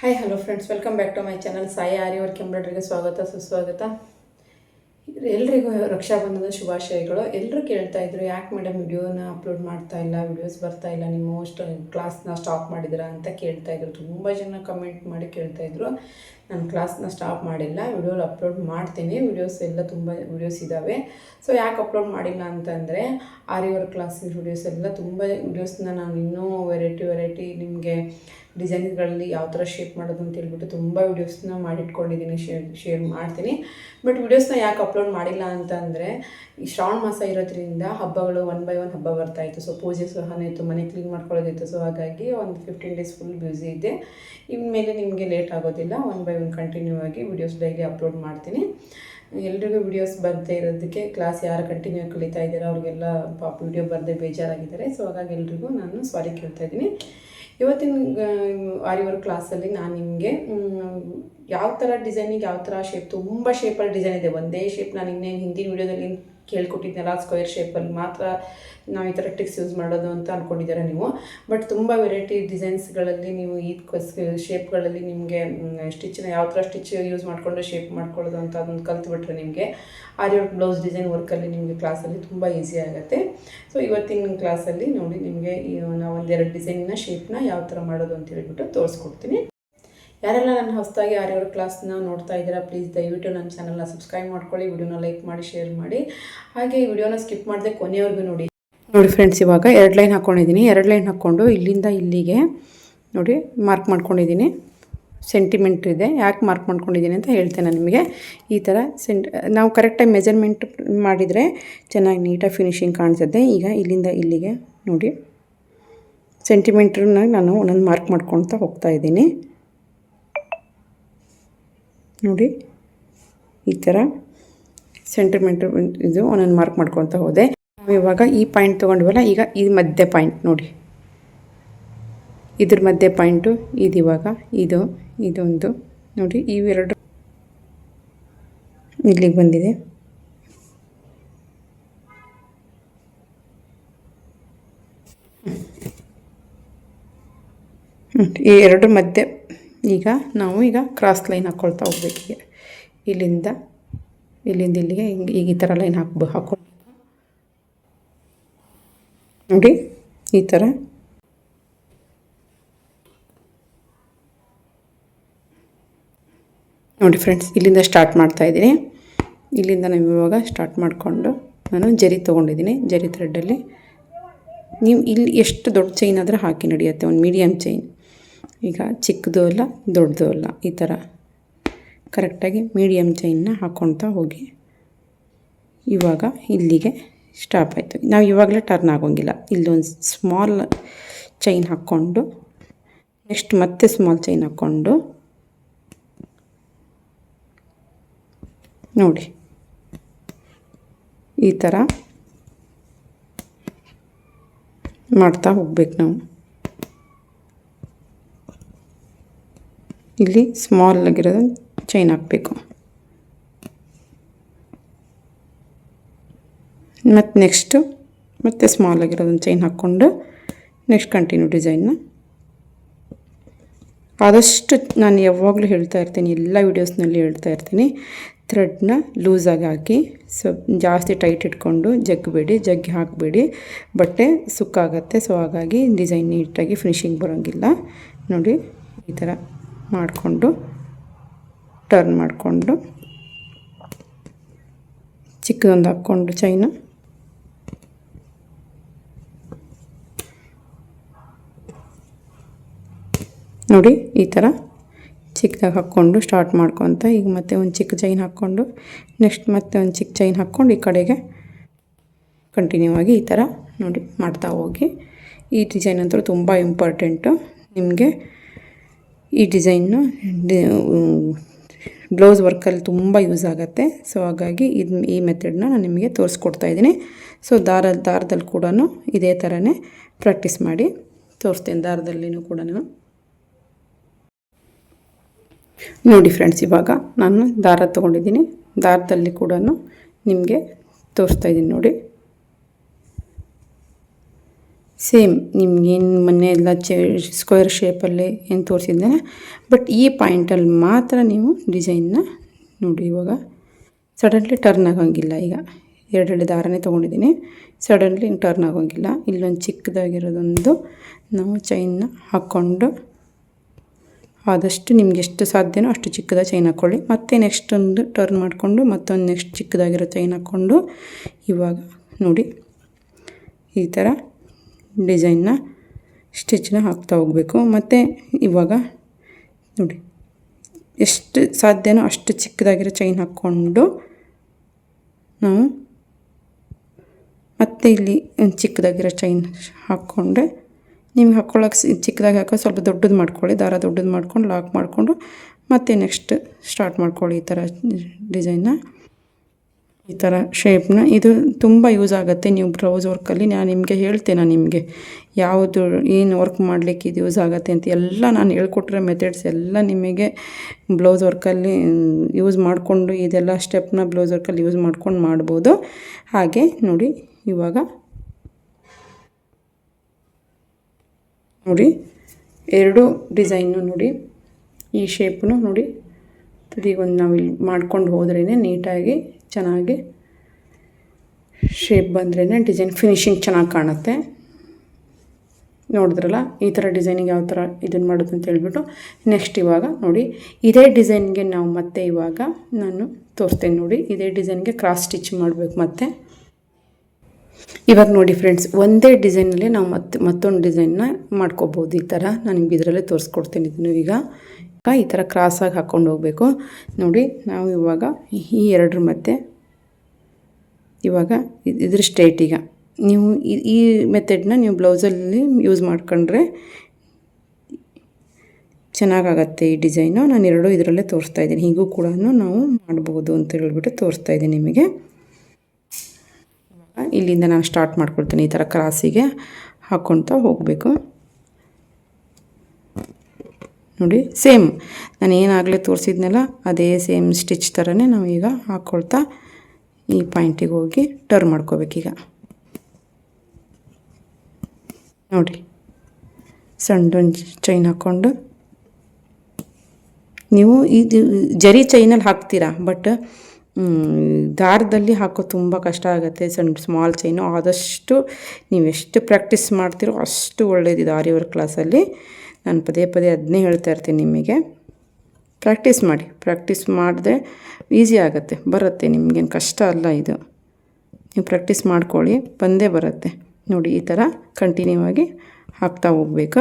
Hi hello friends welcome back to my channel Sai aari work ಎಂಬ್ರಾಯ್ಡ್ರಿಗೆ ಸ್ವಾಗತ ಸುಸ್ವಾಗತ ಎಲ್ರಿಗೂ ರಕ್ಷಾಬಂಧನದ ಶುಭಾಶಯಗಳು. ಎಲ್ಲರೂ ಕೇಳ್ತಾ ಇದ್ರು, ಯಾಕೆ ಮೇಡಮ್ ವಿಡಿಯೋನ ಅಪ್ಲೋಡ್ ಮಾಡ್ತಾ ಇಲ್ಲ ವಿಡಿಯೋಸ್ ಬರ್ತಾ ಇಲ್ಲ ನೀವು ಅಷ್ಟು ಕ್ಲಾಸ್ನ ಸ್ಟಾಪ್ ಮಾಡಿದಿರಾ ಅಂತ ಕೇಳ್ತಾ ಇದ್ರು. ತುಂಬ ಜನ ಕಮೆಂಟ್ ಮಾಡಿ ಕೇಳ್ತಾ ಇದ್ರು. ನಾನು ಕ್ಲಾಸ್ನ ಸ್ಟಾಪ್ ಮಾಡಿಲ್ಲ, ವಿಡಿಯೋಲಿ ಅಪ್ಲೋಡ್ ಮಾಡ್ತೀನಿ, ವಿಡಿಯೋಸ್ ಎಲ್ಲ ತುಂಬ ವಿಡಿಯೋಸ್ ಇದ್ದಾವೆ ಸೊ ಯಾಕೆ ಅಪ್ಲೋಡ್ ಮಾಡಿಲ್ಲ ಅಂತಂದರೆ ಆರಿ ವರ್ಕ್ ಕ್ಲಾಸ್ ವಿಡಿಯೋಸ್ ಎಲ್ಲ ತುಂಬ ವಿಡಿಯೋಸ್ನ ನಾನು ಇನ್ನೂ ವೆರೈಟಿ ವೆರೈಟಿ ನಿಮಗೆ ಡಿಸೈನ್ಗಳಲ್ಲಿ ಯಾವ ಥರ ಶೇಪ್ ಮಾಡೋದು ಅಂತ ಹೇಳ್ಬಿಟ್ಟು ತುಂಬ ವೀಡಿಯೋಸ್ನ ಮಾಡಿಟ್ಕೊಂಡಿದ್ದೀನಿ ಶೇರ್ ಶೇರ್ ಮಾಡ್ತೀನಿ. ಬಟ್ ವೀಡಿಯೋಸ್ನ ಯಾಕೆ ಅಪ್ಲೋಡ್ ಮಾಡಿಲ್ಲ ಅಂತಂದರೆ, ಈ ಶ್ರಾವಣ ಮಾಸ ಇರೋದ್ರಿಂದ ಹಬ್ಬಗಳು ಒನ್ ಬೈ ಒನ್ ಹಬ್ಬ ಬರ್ತಾ ಇತ್ತು. ಸೊ ಪೂಜೆ ಸಹನ ಇತ್ತು, ಮನೆ ಕ್ಲೀನ್ ಮಾಡ್ಕೊಳ್ಳೋದಿತ್ತು. ಸೊ ಹಾಗಾಗಿ ಒಂದು ಫಿಫ್ಟೀನ್ ಡೇಸ್ ಫುಲ್ ಬ್ಯುಸಿ ಇದೆ ಇನ್ಮೇಲೆ ನಿಮಗೆ ಲೇಟ್ ಆಗೋದಿಲ್ಲ, ಒನ್ ಬೈ ಕಂಟಿನ್ಯೂ ಆಗಿ ವೀಡಿಯೋಸ್ ಡೈಲಿ ಅಪ್ಲೋಡ್ ಮಾಡ್ತೀನಿ. ಎಲ್ರಿಗೂ ವಿಡಿಯೋಸ್ ಬರದೇ ಇರೋದಕ್ಕೆ ಕ್ಲಾಸ್ ಯಾರು ಕಂಟಿನ್ಯೂ ಕಲಿತಾ ಇದ್ದಾರೋ ಅವ್ರಿಗೆಲ್ಲ ಪಾಪ ವಿಡಿಯೋ ಬರದೆ ಬೇಜಾರಾಗಿದ್ದಾರೆ. ಸೊ ಹಾಗಾಗಿ ಎಲ್ರಿಗೂ ನಾನು ಸಾರಿ ಕೇಳ್ತಾ ಇದ್ದೀನಿ. ಇವತ್ತಿನ ಆರಿ ವರ್ಕ್ ಕ್ಲಾಸಲ್ಲಿ ನಾನು ನಿಮಗೆ ಯಾವ ಥರ ಡಿಸೈನಿಗೆ ಯಾವ ಥರ ಶೇಪ್ ತುಂಬ ಶೇಪಲ್ಲಿ ಡಿಸೈನ್ ಇದೆ. ಒಂದೇ ಶೇಪ್ ನಾನು ಇನ್ನೇ ಹಿಂದಿನ ವೀಡಿಯೋದಲ್ಲಿ ಕೇಳ್ಕೊಟ್ಟಿದ್ನಲ್ಲ ಸ್ಕ್ವೇರ್ ಶೇಪಲ್ಲಿ ಮಾತ್ರ ನಾವು ಈ ಥರ ಟ್ರಿಕ್ಸ್ ಯೂಸ್ ಮಾಡೋದು ಅಂತ ಅಂದ್ಕೊಂಡಿದ್ದೀರ ನೀವು. ಬಟ್ ತುಂಬ ವೆರೈಟಿ ಡಿಸೈನ್ಸ್ಗಳಲ್ಲಿ ನೀವು ಈ ಶೇಪ್ಗಳಲ್ಲಿ ನಿಮಗೆ ಸ್ಟಿಚ್ನ ಯಾವ ಥರ ಸ್ಟಿಚ್ ಯೂಸ್ ಮಾಡಿಕೊಂಡು ಶೇಪ್ ಮಾಡ್ಕೊಳ್ಳೋದು ಅಂತ ಅದನ್ನು ಕಲ್ತ್ಬಿಟ್ರೆ ನಿಮಗೆ ಆರಿ ವರ್ಕ್ ಬ್ಲೌಸ್ ಡಿಸೈನ್ ವರ್ಕಲ್ಲಿ ನಿಮಗೆ ಕ್ಲಾಸಲ್ಲಿ ತುಂಬ ಈಸಿ ಆಗುತ್ತೆ. ಸೊ ಇವತ್ತಿನ ಕ್ಲಾಸಲ್ಲಿ ನೋಡಿ ನಿಮಗೆ ನಾವು ಒಂದೆರಡು ಡಿಸೈನ್ನ ಶೇಪ್ನ ಯಾವ ಥರ ಮಾಡೋದು ಅಂತ ಹೇಳ್ಬಿಟ್ಟು ತೋರಿಸ್ಕೊಡ್ತೀನಿ. ಯಾರೆಲ್ಲ ನನ್ನ ಹೊಸದಾಗಿ ಆರ್ಯವ್ರ ಕ್ಲಾಸ್ನ ನೋಡ್ತಾ ಇದ್ದೀರಾ ಪ್ಲೀಸ್ ದಯವಿಟ್ಟು ನನ್ನ ಚಾನಲ್ನ ಸಬ್ಸ್ಕ್ರೈಬ್ ಮಾಡ್ಕೊಳ್ಳಿ, ವಿಡಿಯೋನ ಲೈಕ್ ಮಾಡಿ ಶೇರ್ ಮಾಡಿ. ಹಾಗೆ ಈ ವಿಡಿಯೋನ ಸ್ಕಿಪ್ ಮಾಡದೆ ಕೊನೆಯವ್ರಿಗೂ ನೋಡಿ. ನೋಡಿ ಫ್ರೆಂಡ್ಸ್ ಇವಾಗ ಎರಡು ಲೈನ್ ಹಾಕ್ಕೊಂಡಿದ್ದೀನಿ ಎರಡು ಲೈನ್ ಹಾಕ್ಕೊಂಡು ಇಲ್ಲಿಂದ ಇಲ್ಲಿಗೆ ನೋಡಿ ಮಾರ್ಕ್ ಮಾಡ್ಕೊಂಡಿದ್ದೀನಿ. ಸೆಂಟಿಮೆಂಟ್ ಇದೆ. ಯಾಕೆ ಮಾರ್ಕ್ ಮಾಡ್ಕೊಂಡಿದ್ದೀನಿ ಅಂತ ಹೇಳ್ತೇನೆ ನಿಮಗೆ. ಈ ಥರ ಸೆಂಟ್ ನಾವು ಕರೆಕ್ಟಾಗಿ ಮೆಜರ್ಮೆಂಟ್ ಮಾಡಿದರೆ ಚೆನ್ನಾಗಿ ನೀಟಾಗಿ ಫಿನಿಶಿಂಗ್ ಕಾಣಿಸುತ್ತೆ ಈಗ ಇಲ್ಲಿಂದ ಇಲ್ಲಿಗೆ ನೋಡಿ. ಸೆಂಟಿಮೀಟ್ರನ್ನ ನಾನು ಒಂದೊಂದು ಮಾರ್ಕ್ ಮಾಡ್ಕೊತಾ ಹೋಗ್ತಾ ಇದ್ದೀನಿ. ನೋಡಿ, ಈ ಥರ ಸೆಂಟಿಮೀಟ್ರ್ ಇದು ಒಂದೊಂದು ಮಾರ್ಕ್ ಮಾಡ್ಕೊತ ಹೋದೆ. ನಾವು ಇವಾಗ ಈ ಪಾಯಿಂಟ್ ತೊಗೊಂಡ್ವಲ್ಲ, ಈಗ ಈ ಮಧ್ಯೆ ಪಾಯಿಂಟ್ ನೋಡಿ. ಇದ್ರ ಮಧ್ಯೆ ಪಾಯಿಂಟು ಇದು ಇವಾಗ, ಇದು, ಇದೊಂದು, ನೋಡಿ ಇವೆರಡು ಇಲ್ಲಿಗೆ ಬಂದಿದೆ. ಈ ಎರಡು ಮಧ್ಯೆ ಈಗ ನಾವು ಈಗ ಕ್ರಾಸ್ ಲೈನ್ ಹಾಕ್ಕೊಳ್ತಾ ಹೋಗ್ಬೇಕು ಇಲ್ಲಿಂದ ಇಲ್ಲಿಂದ ಇಲ್ಲಿಗೆ ಹಿಂಗೆ, ಈಗ ಈ ಥರ ಲೈನ್ ಹಾಕ್ಬೋ ಹಾಕ್ಕೊಂಡು ನೋಡಿ, ಈ ಥರ. ನೋಡಿ ಫ್ರೆಂಡ್ಸ್ ಇಲ್ಲಿಂದ ಸ್ಟಾರ್ಟ್ ಮಾಡ್ತಾ ಇದ್ದೀನಿ. ಇಲ್ಲಿಂದ ನಾವು ಇವಾಗ ಸ್ಟಾರ್ಟ್ ಮಾಡಿಕೊಂಡು ನಾನು ಜರಿ ತೊಗೊಂಡಿದ್ದೀನಿ. ಜರಿ ಥ್ರೆಡ್ಡಲ್ಲಿ ನೀವು ಇಲ್ಲಿ ಎಷ್ಟು ದೊಡ್ಡ ಚೈನ್ ಆದರೆ ಹಾಕಿ ನಡೆಯುತ್ತೆ, ಒಂದು ಮೀಡಿಯಮ್ ಚೈನ್ ಈಗ ಚಿಕ್ಕದು ಅಲ್ಲ, ದೊಡ್ಡದು ಅಲ್ಲ, ಈ ಥರ ಕರೆಕ್ಟಾಗಿ ಮೀಡಿಯಮ್ ಚೈನ್ನ ಹಾಕ್ಕೊಳ್ತಾ ಹೋಗಿ ಇವಾಗ ಇಲ್ಲಿಗೆ ಸ್ಟಾಪ್ ಆಯಿತು. ನಾವು ಇವಾಗಲೇ ಟರ್ನ್ ಆಗೋಂಗಿಲ್ಲ. ಇಲ್ಲೊಂದು ಸ್ಮಾಲ್ ಚೈನ್ ಹಾಕ್ಕೊಂಡು ನೆಕ್ಸ್ಟ್ ಮತ್ತೆ ಸ್ಮಾಲ್ ಚೈನ್ ಹಾಕ್ಕೊಂಡು ನೋಡಿ. ಈ ಥರ ಮಾಡ್ತಾ ಹೋಗ್ಬೇಕು ನಾವು. ಇಲ್ಲಿ ಸ್ಮಾಲ್ ಆಗಿರೋದು ಚೈನ್ ಹಾಕಬೇಕು. ಮತ್ತು ನೆಕ್ಸ್ಟು ಮತ್ತು ಸ್ಮಾಲ್ ಆಗಿರೋದನ್ನು ಚೈನ್ ಹಾಕ್ಕೊಂಡು ನೆಕ್ಸ್ಟ್ ಕಂಟಿನ್ಯೂ ಡಿಸೈನ್ನ ಆದಷ್ಟು ನಾನು ಯಾವಾಗಲೂ ಹೇಳ್ತಾ ಇರ್ತೀನಿ, ಎಲ್ಲ ವೀಡಿಯೋಸ್ನಲ್ಲಿ ಹೇಳ್ತಾ ಇರ್ತೀನಿ ಥ್ರೆಡ್ನ ಲೂಸಾಗಿ ಹಾಕಿ, ಸೊ, ಜಾಸ್ತಿ ಟೈಟ್ ಇಟ್ಕೊಂಡು ಜಗ್ಬೇಡಿ ಜಗ್ಗಿ ಹಾಕಬೇಡಿ, ಬಟ್ಟೆ ಸುಕ್ಕಾಗತ್ತೆ ಸೊ ಹಾಗಾಗಿ ಡಿಸೈನ್ ನೀಟಾಗಿ ಫಿನಿಶಿಂಗ್ ಬರೋಂಗಿಲ್ಲ. ನೋಡಿ, ಈ ಥರ ಮಾಡಿಕೊಂಡು ಟರ್ನ್ ಮಾಡಿಕೊಂಡು, ಚಿಕ್ಕದೊಂದು ಹಾಕ್ಕೊಂಡು ಚೈನ ನೋಡಿ, ಈ ಥರ ಚಿಕ್ಕದಾಗಿ ಹಾಕ್ಕೊಂಡು ಸ್ಟಾರ್ಟ್ ಮಾಡ್ಕೊತ, ಈಗ ಮತ್ತೆ ಒಂದು ಚಿಕ್ಕ ಚೈನ್ ಹಾಕ್ಕೊಂಡು ನೆಕ್ಸ್ಟ್ ಮತ್ತೆ ಒಂದು ಚಿಕ್ಕ ಚೈನ್ ಹಾಕ್ಕೊಂಡು, ಈ ಕಡೆಗೆ ಕಂಟಿನ್ಯೂ ಆಗಿ ಈ ಥರ ನೋಡಿ ಮಾಡ್ತಾ ಹೋಗಿ. ಈ ಡಿಸೈನ್ ಅಂತೂ ತುಂಬ ಇಂಪಾರ್ಟೆಂಟು ನಿಮಗೆ ಈ ಡಿಸೈನು ಬ್ಲೌಸ್ ವರ್ಕಲ್ಲಿ ತುಂಬ ಯೂಸ್ ಆಗುತ್ತೆ. ಸೊ ಹಾಗಾಗಿ ಇದು, ಈ ಮೆಥಡನ್ನ ನಾನು ನಿಮಗೆ ತೋರಿಸ್ಕೊಡ್ತಾ ಇದ್ದೀನಿ. ಸೊ ದಾರ ದಾರದಲ್ಲಿ ಕೂಡ ಇದೇ ಥರನೇ ಪ್ರಾಕ್ಟೀಸ್ ಮಾಡಿ ತೋರಿಸ್ತೇನೆ ದಾರದಲ್ಲಿನೂ ಕೂಡ ನೋಡಿ ಫ್ರೆಂಡ್ಸ್, ಇವಾಗ ನಾನು ದಾರ ತೊಗೊಂಡಿದ್ದೀನಿ. ದಾರದಲ್ಲಿ ಕೂಡ ನಿಮಗೆ ತೋರಿಸ್ತಾ ಇದ್ದೀನಿ ನೋಡಿ. ಸೇಮ್ ನಿಮ್ಗೇನು ಮೊನ್ನೆ ಎಲ್ಲ ಚೆ ಸ್ಕ್ವೇರ್ ಶೇಪಲ್ಲಿ ಏನು ತೋರಿಸಿದ್ದೇನೆ ಬಟ್ ಈ ಪಾಯಿಂಟಲ್ಲಿ ಮಾತ್ರ ನೀವು ಡಿಸೈನ್ನ ನೋಡಿ ಇವಾಗ. ಸಡನ್ಲಿ ಟರ್ನ್ ಆಗೋಂಗಿಲ್ಲ ಈಗ. ಎರಡೆರಡು ದಾರನೇ ತೊಗೊಂಡಿದ್ದೀನಿ. ಸಡನ್ಲಿ ಟರ್ನ್ ಆಗೋಂಗಿಲ್ಲ. ಇಲ್ಲೊಂದು ಚಿಕ್ಕದಾಗಿರೋದೊಂದು ನಾವು ಚೈನ್ನ ಹಾಕ್ಕೊಂಡು ಆದಷ್ಟು ನಿಮ್ಗೆ ಎಷ್ಟು ಸಾಧ್ಯನೋ ಅಷ್ಟು ಚಿಕ್ಕದ ಚೈನ್ ಹಾಕ್ಕೊಳ್ಳಿ ಮತ್ತೆ ನೆಕ್ಸ್ಟ್ ಒಂದು ಟರ್ನ್ ಮಾಡಿಕೊಂಡು ಮತ್ತೊಂದು ನೆಕ್ಸ್ಟ್ ಚಿಕ್ಕದಾಗಿರೋ ಚೈನ್ ಹಾಕ್ಕೊಂಡು ಇವಾಗ ನೋಡಿ ಈ ಥರ ಡಿಸೈನ್ನ ಸ್ಟಿಚ್ನ ಹಾಕ್ತಾ ಹೋಗಬೇಕು. ಮತ್ತು ಇವಾಗ ನೋಡಿ, ಎಷ್ಟು ಸಾಧ್ಯನೋ ಅಷ್ಟು ಚಿಕ್ಕದಾಗಿರೋ ಚೈನ್ ಹಾಕ್ಕೊಂಡು ನಾವು ಮತ್ತೆ ಇಲ್ಲಿ ಚಿಕ್ಕದಾಗಿರೋ ಚೈನ್ ಹಾಕ್ಕೊಂಡ್ರೆ ನಿಮ್ಗೆ ಹಾಕ್ಕೊಳ್ಳೋಕೆ ಚಿಕ್ಕದಾಗಿ ಹಾಕೋ ಸ್ವಲ್ಪ ದೊಡ್ಡದು ಮಾಡ್ಕೊಳ್ಳಿ, ದಾರ ದೊಡ್ಡದು ಮಾಡ್ಕೊಂಡು, ಲಾಕ್ ಮಾಡಿಕೊಂಡು ಮತ್ತೆ ನೆಕ್ಸ್ಟ್ ಸ್ಟಾರ್ಟ್ ಮಾಡ್ಕೊಳ್ಳಿ ಈ ಥರ ಡಿಸೈನ್ನ. ಈ ಥರ ಶೇಪ್ನ ಇದು ತುಂಬ ಯೂಸ್ ಆಗುತ್ತೆ ನೀವು ಬ್ಲೌಸ್ ವರ್ಕಲ್ಲಿ ನಾನು ನಿಮಗೆ ಹೇಳ್ತೇನೆ ನಿಮಗೆ ಯಾವುದು, ಏನು ವರ್ಕ್ ಮಾಡಲಿಕ್ಕೆ ಇದು ಯೂಸ್ ಆಗುತ್ತೆ ಅಂತ. ಎಲ್ಲ ನಾನು ಹೇಳ್ಕೊಟ್ಟಿರೋ ಮೆಥಡ್ಸ್ ಎಲ್ಲ ನಿಮಗೆ ಬ್ಲೌಸ್ ವರ್ಕಲ್ಲಿ ಯೂಸ್ ಮಾಡಿಕೊಂಡು, ಇದೆಲ್ಲ ಸ್ಟೆಪ್ನ ಬ್ಲೌಸ್ ವರ್ಕಲ್ಲಿ ಯೂಸ್ ಮಾಡ್ಕೊಂಡು ಮಾಡ್ಬೋದು. ಹಾಗೆ ನೋಡಿ, ಇವಾಗ ನೋಡಿ, ಎರಡು ಡಿಸೈನು ನೋಡಿ, ಈ ಶೇಪ್ನು ನೋಡಿ. ತುದಿಗೊಂದು ನಾವು ಮಾಡ್ಕೊಂಡು ಹೋದ್ರೇ ನೀಟಾಗಿ, ಚೆನ್ನಾಗಿ ಶೇಪ್ ಬಂದ್ರೇ ಡಿಸೈನ್ ಫಿನಿಶಿಂಗ್ ಚೆನ್ನಾಗಿ ಕಾಣುತ್ತೆ. ನೋಡಿದ್ರಲ್ಲ, ಈ ಥರ ಡಿಸೈನಿಗೆ ಯಾವ ಥರ ಇದನ್ನು ಮಾಡೋದು ಅಂತ ಹೇಳ್ಬಿಟ್ಟು ನೆಕ್ಸ್ಟ್ ಇವಾಗ ನೋಡಿ, ಇದೇ ಡಿಸೈನ್ಗೆ ನಾವು ಮತ್ತೆ ಇವಾಗ ನಾನು ತೋರಿಸ್ತೇನೆ ನೋಡಿ, ಇದೇ ಡಿಸೈನ್ಗೆ ಕ್ರಾಸ್ ಸ್ಟಿಚ್ ಮಾಡಬೇಕು ಮತ್ತೆ. ಇವಾಗ ನೋಡಿ ಫ್ರೆಂಡ್ಸ್ ಒಂದೇ ಡಿಸೈನಲ್ಲಿ ನಾವು ಮತ್ತೆ ಮತ್ತೊಂದು ಡಿಸೈನ್ನ ಮಾಡ್ಕೋಬೋದು ಈ ಥರ ನಾನು ಇದರಲ್ಲೇ ತೋರಿಸ್ಕೊಡ್ತೀನಿ ಇದನ್ನು ಈಗ. ಈ ಥರ ಕ್ರಾಸಾಗಿ ಹಾಕ್ಕೊಂಡು ಹೋಗಬೇಕು. ನೋಡಿ, ನಾವು ಇವಾಗ ಈ ಎರಡರ ಮಧ್ಯೆ, ಇವಾಗ ಇದ್- ಇದ್ರ ಸ್ಟ್ರೈಟ್ ಈಗ. ನೀವು ಈ- ಈ ಮೆಥಡ್ನ ನೀವು ಬ್ಲೌಸಲ್ಲಿ ಯೂಸ್ ಮಾಡ್ಕೊಂಡ್ರೆ ಚೆನ್ನಾಗಾಗತ್ತೆ ಈ ಡಿಸೈನು ನಾನು ಎರಡೂ ಇದರಲ್ಲೇ ತೋರಿಸ್ತಾ ಇದ್ದೀನಿ. ಹೀಗೂ ಕೂಡ ನಾವು ಮಾಡ್ಬೋದು ಅಂತ ಹೇಳ್ಬಿಟ್ಟು ತೋರಿಸ್ತಾ ಇದ್ದೀನಿ ನಿಮಗೆ. ಇಲ್ಲಿಂದ ನಾನು ಸ್ಟಾರ್ಟ್ ಮಾಡ್ಕೊಳ್ತೀನಿ ಈ ಥರ ಕ್ರಾಸಿಗೆ ಹಾಕ್ಕೊಳ್ತಾ ಹೋಗಬೇಕು. ನೋಡಿ ಸೇಮ್ ನಾನು ಏನಾಗಲೇ ತೋರಿಸಿದ್ನಲ್ಲ, ಅದೇ ಸೇಮ್ ಸ್ಟಿಚ್ ಥರನೇ ನಾವು ಈಗ ಹಾಕ್ಕೊಳ್ತಾ ಈ ಪಾಯಿಂಟಿಗೆ ಹೋಗಿ ಟರ್ನ್ ಮಾಡ್ಕೋಬೇಕೀಗ. ನೋಡಿ, ಸಣ್ಣದೊಂದು ಚೈನ್ ಹಾಕ್ಕೊಂಡು ನೀವು ಇದು ಜರಿ ಚೈನಲ್ಲಿ ಹಾಕ್ತೀರಾ ಬಟ್ ದಾರದಲ್ಲಿ ಹಾಕೋ ತುಂಬ ಕಷ್ಟ ಆಗುತ್ತೆ. ಸಣ್ಣ ಸ್ಮಾಲ್ ಚೈನು ಆದಷ್ಟು ನೀವು ಎಷ್ಟು ಪ್ರಾಕ್ಟೀಸ್ ಮಾಡ್ತೀರೋ ಅಷ್ಟು ಒಳ್ಳೆಯದಿದೆ ಆರಿ ವರ್ಕ್ ಕ್ಲಾಸಲ್ಲಿ ನಾನು ಪದೇ ಪದೇ ಅದನ್ನೇ ಹೇಳ್ತಾ ಇರ್ತೀನಿ ನಿಮಗೆ. ಪ್ರಾಕ್ಟೀಸ್ ಮಾಡಿ. ಪ್ರಾಕ್ಟೀಸ್ ಮಾಡಿದ್ರೆ ಈಸಿ ಆಗುತ್ತೆ. ಬರುತ್ತೆ. ನಿಮಗೇನು ಕಷ್ಟ ಅಲ್ಲ ಇದು. ನೀವು ಪ್ರಾಕ್ಟೀಸ್ ಮಾಡ್ಕೊಳ್ಳಿ. ಬಂದೇ ಬರುತ್ತೆ. ನೋಡಿ, ಈ ಥರ ಕಂಟಿನ್ಯೂ ಆಗಿ ಹಾಕ್ತಾ ಹೋಗ್ಬೇಕು.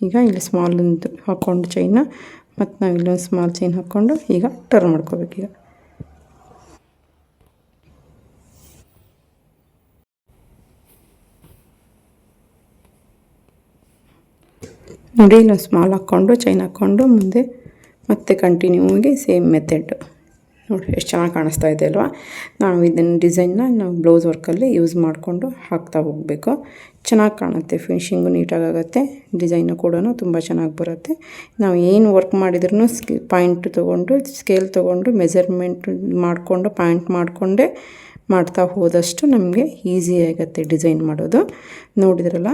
ಈಗ ಇಲ್ಲಿ ಸ್ಮಾಲ್ ಒಂದು ಹಾಕ್ಕೊಂಡು ಚೈನ ಮತ್ತು ನಾವು ಇಲ್ಲೊಂದು ಸ್ಮಾಲ್ ಚೈನ್ ಹಾಕ್ಕೊಂಡು ಈಗ ಟರ್ನ್ ಮಾಡ್ಕೋಬೇಕೀಗ ನೋಡಿ ಇಲ್ಲ ಸ್ಮಾಲ್ ಹಾಕ್ಕೊಂಡು ಚೈನ್ ಹಾಕ್ಕೊಂಡು ಮುಂದೆ ಮತ್ತೆ ಕಂಟಿನ್ಯೂ ಆಗಿ ಸೇಮ್ ಮೆಥಡ್ ನೋಡಿ, ಎಷ್ಟು ಚೆನ್ನಾಗಿ ಕಾಣಿಸ್ತಾ ಇದೆ ಅಲ್ವಾ? ನಾವು ಇದನ್ನು ಡಿಸೈನ್ನ ನಾವು ಬ್ಲೌಸ್ ವರ್ಕಲ್ಲಿ ಯೂಸ್ ಮಾಡಿಕೊಂಡು ಹಾಕ್ತಾ ಹೋಗಬೇಕು. ಚೆನ್ನಾಗಿ ಕಾಣುತ್ತೆ ಫಿನಿಶಿಂಗು ನೀಟಾಗುತ್ತೆ ಡಿಸೈನು ಕೂಡ ತುಂಬ ಚೆನ್ನಾಗಿ ಬರುತ್ತೆ. ನಾವು ಏನು ವರ್ಕ್ ಮಾಡಿದ್ರೂ ಸ್ಕಿ ಪಾಯಿಂಟ್ ತೊಗೊಂಡು ಸ್ಕೇಲ್ ತೊಗೊಂಡು ಮೆಜರ್ಮೆಂಟ್ ಮಾಡಿಕೊಂಡು ಪಾಯಿಂಟ್ ಮಾಡಿಕೊಂಡೇ ಮಾಡ್ತಾ ಹೋದಷ್ಟು ನಮಗೆ ಈಸಿ ಆಗುತ್ತೆ ಡಿಸೈನ್ ಮಾಡೋದು. ನೋಡಿದ್ರಲ್ಲ?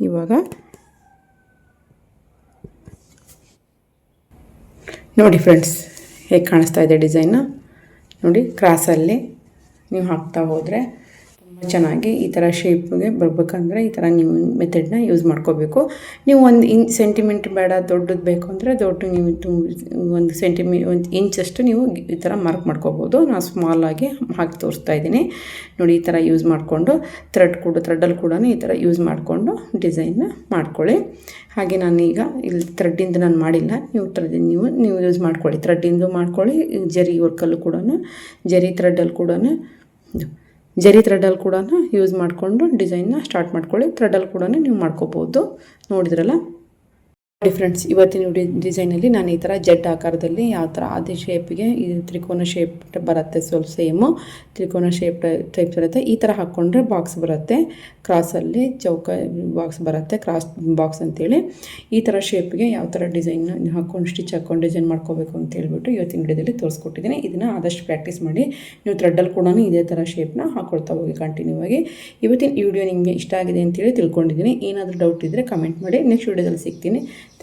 ಇವಾಗ ನೋಡಿ ಫ್ರೆಂಡ್ಸ್ ಹೇಗೆ ಕಾಣಿಸ್ತಾ ಇದೆ ಡಿಸೈನು ನೋಡಿ ಕ್ರಾಸಲ್ಲಿ ನೀವು ಹಾಕ್ತಾ ಹೋದರೆ ತುಂಬ ಚೆನ್ನಾಗಿ ಈ ಥರ ಶೇಪ್ಗೆ ಬರಬೇಕಂದ್ರೆ ಈ ಥರ ನೀವು ಮೆಥಡ್ನ ಯೂಸ್ ಮಾಡ್ಕೋಬೇಕು. ನೀವು ಒಂದು ಇನ್ ಸೆಂಟಿಮೆಂಟ್ ಬೇಡ, ದೊಡ್ಡದು ಬೇಕು ಅಂದರೆ ದೊಡ್ಡ ನೀವು ಒಂದು ಸೆಂಟಿಮೀ ಒಂದು ಇಂಚಷ್ಟು ನೀವು ಈ ಥರ ಮಾರ್ಕ್ ಮಾಡ್ಕೋಬೋದು. ನಾನು ಸ್ಮಾಲಾಗಿ ಹಾಕಿ ತೋರಿಸ್ತಾ ಇದ್ದೀನಿ. ನೋಡಿ ಈ ಥರ ಯೂಸ್ ಮಾಡಿಕೊಂಡು ಥ್ರೆಡ್ ಕೂಡ ಥ್ರೆಡಲ್ಲಿ ಕೂಡ ಈ ಥರ ಯೂಸ್ ಮಾಡಿಕೊಂಡು ಡಿಸೈನ್ನ ಮಾಡ್ಕೊಳ್ಳಿ. ಹಾಗೆ ನಾನು ಈಗ ಇಲ್ಲಿ ಥ್ರೆಡ್ಡಿಂದ ನಾನು ಮಾಡಿಲ್ಲ. ನೀವು ಥ್ರೆಡ್ ನೀವು ನೀವು ಯೂಸ್ ಮಾಡ್ಕೊಳ್ಳಿ. ಥ್ರೆಡ್ಡಿಂದು ಮಾಡ್ಕೊಳ್ಳಿ. ಜರಿ ವರ್ಕಲ್ಲೂ ಕೂಡ ಜರಿ ಥ್ರೆಡ್ಡಲ್ಲಿ ಕೂಡ ಜರಿ ಥ್ರೆಡಲ್ಲಿ ಕೂಡ ಯೂಸ್ ಮಾಡಿಕೊಂಡು ಡಿಸೈನ್ನ ಸ್ಟಾರ್ಟ್ ಮಾಡ್ಕೊಳ್ಳಿ. ಥ್ರೆಡಲ್ಲಿ ಕೂಡ ನೀವು ಮಾಡ್ಕೋಬೋದು. ನೋಡಿದ್ರಲ್ಲ? ಡಿಫ್ರೆಂಟ್ಸ್ ಇವತ್ತಿನ ಡಿಸೈನಲ್ಲಿ ನಾನು ಈ ಥರ ಜೆಡ್ ಆಕಾರದಲ್ಲಿ ಯಾವ ಥರ ಅದೇ ಶೇಪ್ಗೆ ಇದು ತ್ರಿಕೋನ ಶೇಪ್ ಬರುತ್ತೆ, ಸ್ವಲ್ಪ ಸೇಮು ತ್ರಿಕೋನ ಶೇಪ್ ಟೈಪ್ ಬರುತ್ತೆ. ಈ ಥರ ಹಾಕ್ಕೊಂಡ್ರೆ ಬಾಕ್ಸ್ ಬರುತ್ತೆ. ಕ್ರಾಸಲ್ಲಿ ಚೌಕ ಬಾಕ್ಸ್ ಬರುತ್ತೆ. ಕ್ರಾಸ್ ಬಾಕ್ಸ್ ಅಂತೇಳಿ. ಈ ಥರ ಶೇಪ್ಗೆ ಯಾವ ಥರ ಡಿಸೈನ್ ಹಾಕ್ಕೊಂಡು ಸ್ಟಿಚ್ ಹಾಕ್ಕೊಂಡು ಡಿಸೈನ್ ಮಾಡ್ಕೋಬೇಕು ಅಂತ ಹೇಳ್ಬಿಟ್ಟು ಇವತ್ತಿನ ವಿಡಿಯೋದಲ್ಲಿ ತೋರಿಸ್ಕೊಟ್ಟಿದ್ದೀನಿ. ಇದನ್ನು ಆದಷ್ಟು ಪ್ರಾಕ್ಟೀಸ್ ಮಾಡಿ. ನೀವು ಥ್ರೆಡ್ಡಲ್ಲಿ ಕೂಡ ಇದೇ ಥರ ಶೇಪ್ನ ಹಾಕ್ಕೊಳ್ತಾ ಹೋಗಿ ಕಂಟಿನ್ಯೂ ಆಗಿ. ಇವತ್ತಿನ ಈ ವಿಡಿಯೋ ನಿಮಗೆ ಇಷ್ಟ ಆಗಿದೆ ಅಂತೇಳಿ ತಿಳ್ಕೊಂಡಿದ್ದೀನಿ. ಏನಾದರೂ ಡೌಟ್ ಇದ್ದರೆ ಕಮೆಂಟ್ ಮಾಡಿ. ನೆಕ್ಸ್ಟ್ ವಿಡಿಯೋದಲ್ಲಿ ಸಿಗ್ತೀನಿ.